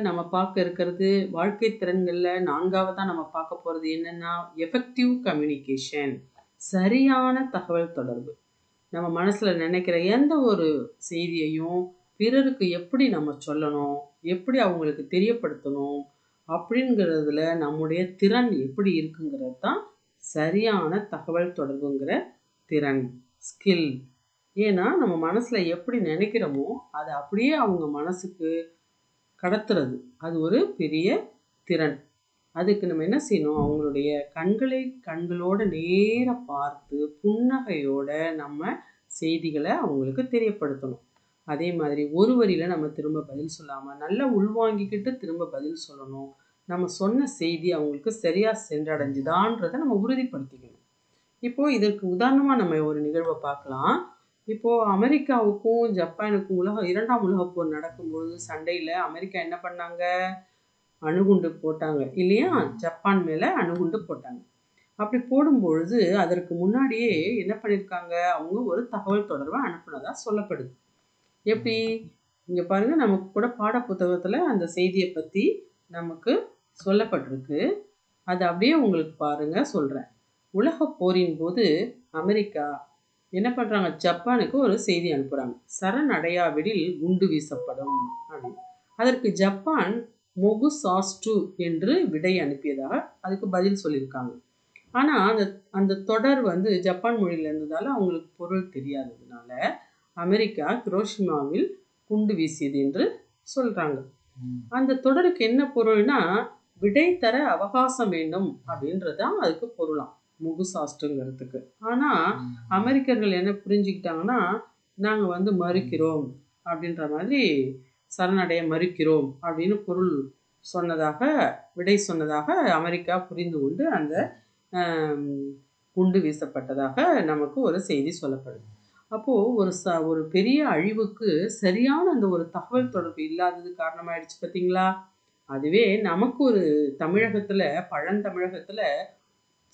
நம்ம பார்க்க இருக்கிறது வாழ்க்கை திறன்களில் நான்காவதாக நம்ம பார்க்க போகிறது என்னன்னா எஃபெக்டிவ் கம்யூனிகேஷன் சரியான தகவல் தொடர்பு. நம்ம மனசில் நினைக்கிற எந்த ஒரு செய்தியையும் பிறருக்கு எப்படி நம்ம சொல்லணும் எப்படி அவங்களுக்கு தெரியப்படுத்தணும் அப்படிங்கிறதுல நம்முடைய திறன் எப்படி இருக்குங்கிறது தான் சரியான தகவல் தொடர்புங்கிற திறன் ஸ்கில் ஏன்னா நம்ம மனசில் எப்படி நினைக்கிறோமோ அதை அப்படியே அவங்க மனசுக்கு கடத்துறது. அது ஒரு பெரிய திறன். அதுக்கு நம்ம என்ன செய்யணும்? அவங்களுடைய கண்களை கண்களோட நேர பார்த்து புன்னகையோட நம்ம செய்திகளை அவங்களுக்கு தெரியப்படுத்தணும். அதே மாதிரி ஒரு வரியில் நம்ம திரும்ப பதில் சொல்லாமல் நல்லா உள்வாங்கிக்கிட்டு திரும்ப பதில் சொல்லணும். நம்ம சொன்ன செய்தி அவங்களுக்கு சரியாக சென்றடைஞ்சுதான்றதை நம்ம உறுதிப்படுத்திக்கணும். இப்போது இதற்கு உதாரணமாக நம்ம ஒரு நிகழ்வை பார்க்கலாம். இப்போது அமெரிக்காவுக்கும் ஜப்பானுக்கும் உலக இரண்டாம் உலகப் போர் நடக்கும்பொழுது சண்டையில் அமெரிக்கா என்ன பண்ணாங்க? அணுகுண்டு போட்டாங்க. இல்லையா? ஜப்பான் மேலே அணுகுண்டு போட்டாங்க. அப்படி போடும்பொழுது அதற்கு முன்னாடியே என்ன பண்ணியிருக்காங்க அவங்க ஒரு தகவல் தொடர்பை அனுப்புனதாக சொல்லப்படுது. எப்படி? இங்கே பாருங்கள் நமக்கு கூட பாட புத்தகத்தில் அந்த செய்தியை பற்றி நமக்கு சொல்லப்பட்டிருக்கு. அது அப்படியே உங்களுக்கு பாருங்கள் சொல்கிறேன் உலக போரின் போது அமெரிக்கா என்ன பண்ணுறாங்க ஜப்பானுக்கு ஒரு செய்தி அனுப்புகிறாங்க சரணடையாவிடில் குண்டு வீசப்படும் அப்படின்னு. அதற்கு ஜப்பான் மொகு சாஸ்டு என்று விடை அனுப்பியதாக அதுக்கு பதில் சொல்லியிருக்காங்க. ஆனால் அந்த அந்த தொடர் வந்து ஜப்பான் மொழியில் இருந்ததால் அவங்களுக்கு பொருள் தெரியாததுனால அமெரிக்கா குரோஷிமாவில் குண்டு வீசியது என்று சொல்கிறாங்க அந்த தொடருக்கு என்ன பொருள்னா விடை தர அவகாசம் வேண்டும் அப்படின்றது தான் அதுக்கு பொருளாம். முகுசாஸ்டுங்கிறதுக்கு ஆனால் அமெரிக்கர்கள் என்ன புரிஞ்சுக்கிட்டாங்கன்னா நாங்கள் வந்து மறுக்கிறோம் அப்படின்ற மாதிரி சரணடைய மறுக்கிறோம் அப்படின்னு பொருள் சொன்னதாக விடை சொன்னதாக அமெரிக்கா புரிந்து கொண்டு அந்த குண்டு வீசப்பட்டதாக நமக்கு ஒரு செய்தி சொல்லப்படுது. அப்போது ஒரு ச ஒரு பெரிய அழிவுக்கு சரியான அந்த ஒரு தகவல் தொடர்பு இல்லாதது காரணமாயிடுச்சு பார்த்தீங்களா அதுவே நமக்கு ஒரு தமிழகத்தில் பழந்தமிழகத்தில்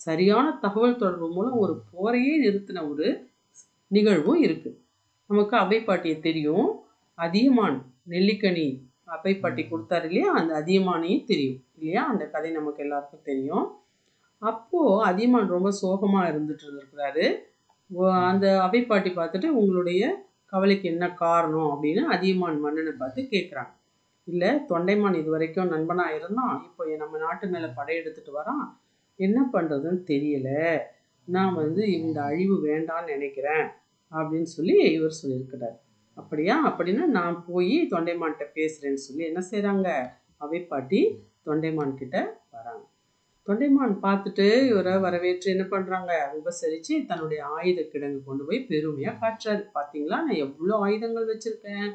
சரியான தகவல் தொடர்பு மூலம் ஒரு போரையே நிறுத்தின ஒரு நிகழ்வும் இருக்குது நமக்கு அவைப்பாட்டியை தெரியும். அதியமான் நெல்லிக்கனி அவைப்பாட்டி கொடுத்தாரு இல்லையா? அந்த அதியமானையும் தெரியும். இல்லையா? அந்த கதை நமக்கு எல்லாருக்கும் தெரியும். அப்போது அதியமான் ரொம்ப சோகமாக இருந்துட்டு இருந்திருக்கிறாரு. அந்த அவைப்பாட்டி பார்த்துட்டு உங்களுடைய கவலைக்கு என்ன காரணம் அப்படின்னு அதியமான் மன்னனை பார்த்து கேட்குறாங்க இல்லை தொண்டைமான் இது வரைக்கும் நண்பனாக இருந்தான். இப்போ நம்ம நாட்டு மேலே படையெடுத்துட்டு வரான். என்ன பண்ணுறதுன்னு தெரியல. நான் வந்து இந்த அழிவு வேண்டான்னு நினைக்கிறேன் அப்படின்னு சொல்லி இவர் சொல்லியிருக்கிறார். அப்படியா? அப்படின்னா நான் போய் தொண்டைமான்கிட்ட பேசுகிறேன்னு சொல்லி என்ன செய்கிறாங்க அவை தொண்டைமான் கிட்ட வராங்க. தொண்டைமான் பார்த்துட்டு இவரை வரவேற்று என்ன பண்ணுறாங்க உபசரித்து தன்னுடைய ஆயுத கிடங்கு கொண்டு போய் பெருமையாக காட்டுறாரு. பார்த்தீங்களா நான் எவ்வளோ ஆயுதங்கள் வச்சுருக்கேன்?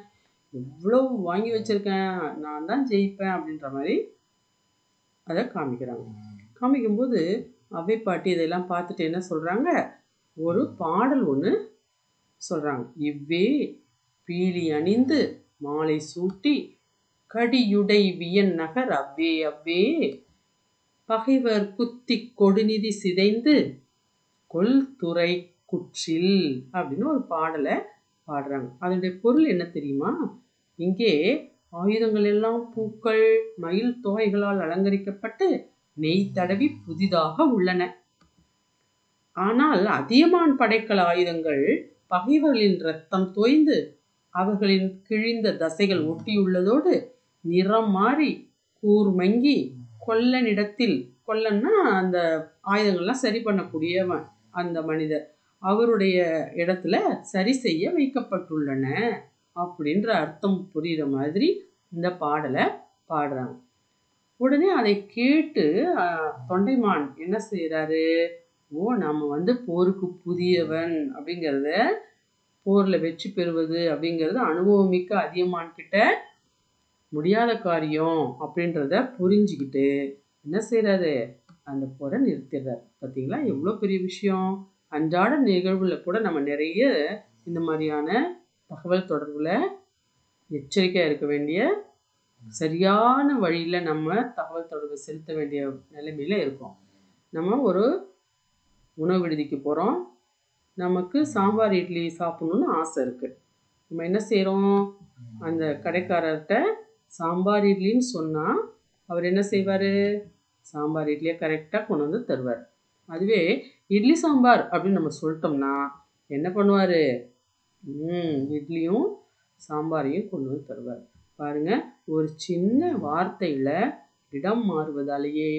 எவ்வளோ வாங்கி வச்சுருக்கேன்? நான் தான் ஜெயிப்பேன் அப்படின்ற மாதிரி அதை காமிக்கிறாங்க. காமிக்கும்போது அவை பாட்டி இதெல்லாம் பார்த்துட்டு என்ன சொல்கிறாங்க ஒரு பாடல் ஒன்று சொல்கிறாங்க இவ்வே பீலி அணிந்து மாலை சூட்டி கடியுடை வியன் நகர். அவ்வே அவ்வே. பகைவர் குத்தி கொடுநிதி சிதைந்து கொல் துறை குற்றில் அப்படின்னு ஒரு பாடலை பாடுறாங்க. அதனுடைய பொருள் என்ன தெரியுமா? இங்கே ஆயுதங்கள் எல்லாம் பூக்கள் மயில் தோகைகளால் அலங்கரிக்கப்பட்டு நெய் தடவி புதிதாக உள்ளன. ஆனால் அதியமான் படைக்கல ஆயுதங்கள் பகைவர்களின் ரத்தம் தோய்ந்து அவர்களின் கிழிந்த தசைகள் ஒட்டியுள்ளதோடு நிறம் மாறி கூர்மங்கி கொல்லனிடத்தில் கொல்லன்னா அந்த ஆயுதங்கள்லாம் சரி பண்ணக்கூடியவன் அந்த மனிதர். அவருடைய இடத்துல சரி செய்ய வைக்கப்பட்டுள்ளன அப்படின்ற அர்த்தம் புரிகிற மாதிரி இந்த பாடலை பாடுறாங்க. உடனே அதை கேட்டு தொண்டைமான் என்ன செய்கிறாரு ஓ நம்ம வந்து போருக்கு புதியவன் அப்படிங்கிறத போரில் வெற்றி பெறுவது அப்படிங்கிறது அனுபவமிக்க அதிகமான் கிட்ட முடியாத காரியம் அப்படின்றத புரிஞ்சுக்கிட்டு என்ன செய்கிறாரு அந்த போரை நிறுத்திடுறார். பார்த்தீங்களா எவ்வளோ பெரிய விஷயம். அன்றாட நிகழ்வில் கூட நம்ம நிறைய இந்த மாதிரியான தகவல் தொடர்பில் எச்சரிக்கையாக இருக்க வேண்டிய சரியான வழியில் நம்ம தகவல் தொடர்பு செலுத்த வேண்டிய நிலைமையில் இருக்கோம். நம்ம ஒரு உணவு விடுதிக்கு போகிறோம் நமக்கு சாம்பார் இட்லி சாப்பிட்ணுன்னு ஆசை இருக்குது நம்ம என்ன செய்கிறோம் அந்த கடைக்காரர்கிட்ட சாம்பார் இட்லின்னு சொன்னால் அவர் என்ன செய்வார்? சாம்பார் இட்லியை கரெக்டாக கொண்டு வந்து தருவார். அதுவே இட்லி சாம்பார் அப்படின்னு நம்ம சொல்லிட்டோம்னா என்ன பண்ணுவார்? ம் இட்லியும் சாம்பாரையும் கொண்டு வந்து தருவார். பாருங்க ஒரு சின்ன வார்த்தையில் இடம் மாறுவதாலேயே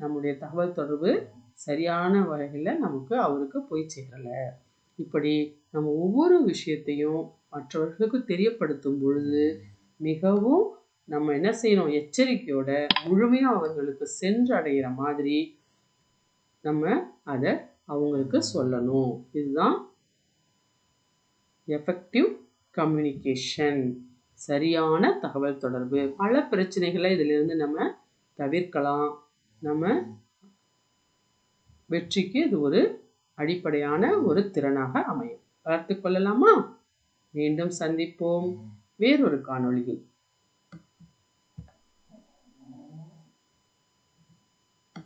நம்முடைய தகவல் தொடர்பு சரியான வகையில் நமக்கு அவருக்கு போய் சேரலை. இப்படி நம்ம ஒவ்வொரு விஷயத்தையும் மற்றவர்களுக்கு தெரியப்படுத்தும் பொழுது மிகவும் நம்ம என்ன செய்யணும்? எச்சரிக்கையோட முழுமையாக அவர்களுக்கு சென்றடைகிற மாதிரி நம்ம அதை அவங்களுக்கு சொல்லணும். இதுதான் எஃபெக்டிவ் கம்யூனிகேஷன் சரியான தகவல் தொடர்பு. பல பிரச்சனைகளை இதிலிருந்து நம்ம தவிர்க்கலாம். நம்ம வெற்றிக்கு இது ஒரு அடிப்படையான ஒரு திறனாக அமையும். வளர்த்து கொள்ளலாமா? மீண்டும் சந்திப்போம். வேறொரு காணொளியில்.